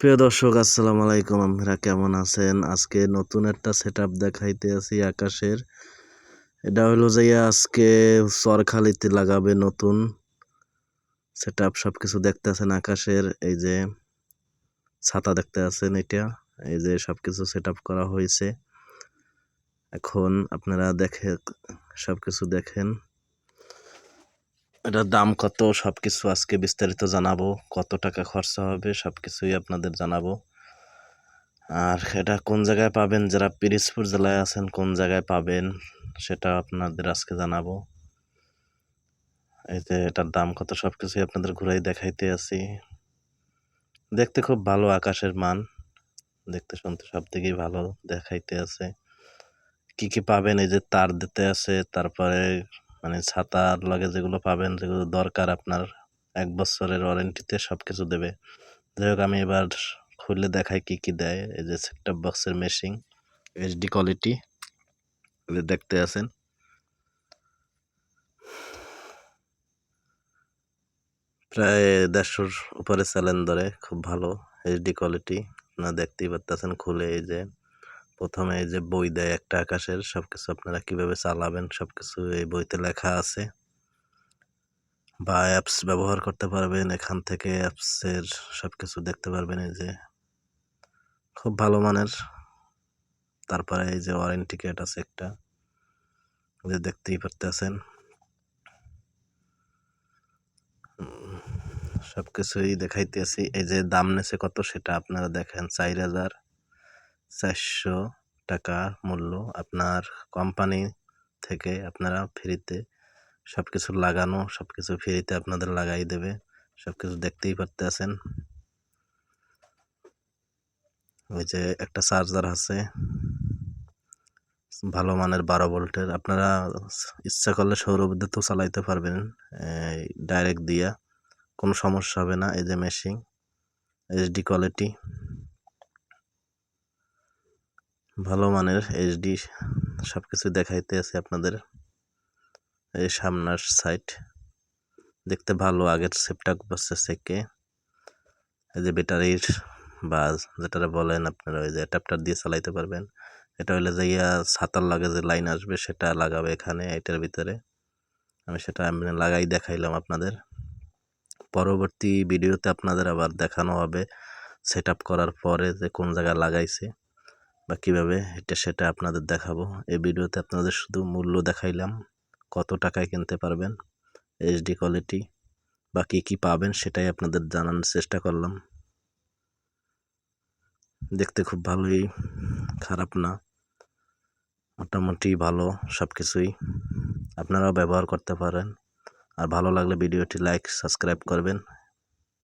প্রিয় দর্শক, আসসালামু আলাইকুম। আপনারা কেমন আছেন? আজকে নতুন একটা সেট আপ দেখাইতে আছি আকাশের। এটা হলো যে আজকে সরখালিতে লাগাবে নতুন সেট আপ সব কিছু দেখতে আছেন আকাশের। এই যে ছাতা দেখতে আছেন এটা। এই যে সব কিছু সেট আপ করা হয়েছে। এখন আপনারা দেখে সব কিছু দেখেন। এটার দাম কত? সব কিছু আজকে বিস্তারিত জানাব। কত টাকা খরচা হবে? সব কিছুই আপনাদের জানাব। আর এটা কোন জায়গায় পাবেন? যারা পিরিজপুর জেলায় আছেন, কোন জায়গায় পাবেন? সেটা আপনাদের আজকে জানাব। যে এটার দাম কত? সব কিছুই আপনাদের ঘুরাই দেখাইতে আছি। দেখতে খুব ভালো আকাশের মান। দেখতে শুনতে সব দিকেই ভালো দেখাইতে আছে। কি কি পাবেন? এই যে তার দিতে আছে, তারপরে মানে ছাতার লগে যেগুলো পাবেন, যেগুলো দরকার আপনার, এক বছরের ওয়ারেন্টিতে সব কিছু দেবে। যাই হোক আমি এবার খুলে দেখাই কি কি দেয়। এই যে সেটআপ বক্সের মেশিং এইচডি কোয়ালিটি দেখতে আছেন। প্রায় দেড়শোর উপরে চ্যালেঞ্জ ধরে, খুব ভালো এইচডি কোয়ালিটি আপনারা দেখতেই পারতেছেন খুলে, এই যে। প্রথমে এই যে বই দেয় একটা আকাশের সব কিছু আপনারা কীভাবে চালাবেন সব কিছু এই বইতে লেখা আছে। বা অ্যাপস ব্যবহার করতে পারবেন, এখান থেকে অ্যাপসের সব কিছু দেখতে পারবেন, এই যে খুব ভালো মানের। তারপরে এই যে ওয়ারেন্টি কার্ড আছে একটা, যে দেখতেই পারতেছেন। সব কিছুই দেখাইতেছি। এই যে দাম নেছে কত সেটা আপনারা দেখেন, চার হাজার। চারশো টাকা মূল্য আপনার কোম্পানি থেকে আপনারা ফ্রিতে সব কিছু লাগানো সব কিছু ফ্রিতে আপনাদের লাগাই দেবে সব কিছু দেখতেই পারতেছেন। ওই যে একটা চার্জার আছে, ভালো মানের বারো ভোল্টের। আপনারা ইচ্ছা করলে সৌর বিদ্যুৎও চালাইতে পারবেন ডাইরেক্ট দিয়া, কোনো সমস্যা হবে না। এই যে মেশিন এইচডি কোয়ালিটি ভালো মানের এইচডি সব কিছু দেখাইতে আছে আপনাদের। এই সামনার সাইড দেখতে ভালো, আগের সেপটা থেকে এই যে ব্যাটারির বাজ যেটা বলেন আপনারা, ওই যে অ্যাডাপ্টার দিয়ে চালাইতে পারবেন। এটা হইলে যে ইয়া ছাতার লাগে যে লাইন আসবে, সেটা লাগাবে এখানে, এটার ভিতরে। আমি সেটা আমি লাগাই দেখাইলাম আপনাদের। পরবর্তী ভিডিওতে আপনাদের আবার দেখানো হবে। সেট করার পরে যে কোন জায়গায় লাগাইছে। বা কীভাবে এটা সেটা আপনাদের দেখাবো। এই ভিডিওতে আপনাদের শুধু মূল্য দেখাইলাম, কত টাকায় কিনতে পারবেন এইচডি কোয়ালিটি বা কী কী পাবেন সেটাই আপনাদের জানানোর চেষ্টা করলাম। দেখতে খুব ভালোই খারাপ না, মোটামুটি ভালো সব কিছুই আপনারাও ব্যবহার করতে পারেন। আর ভালো লাগলে ভিডিওটি লাইক সাবস্ক্রাইব করবেন।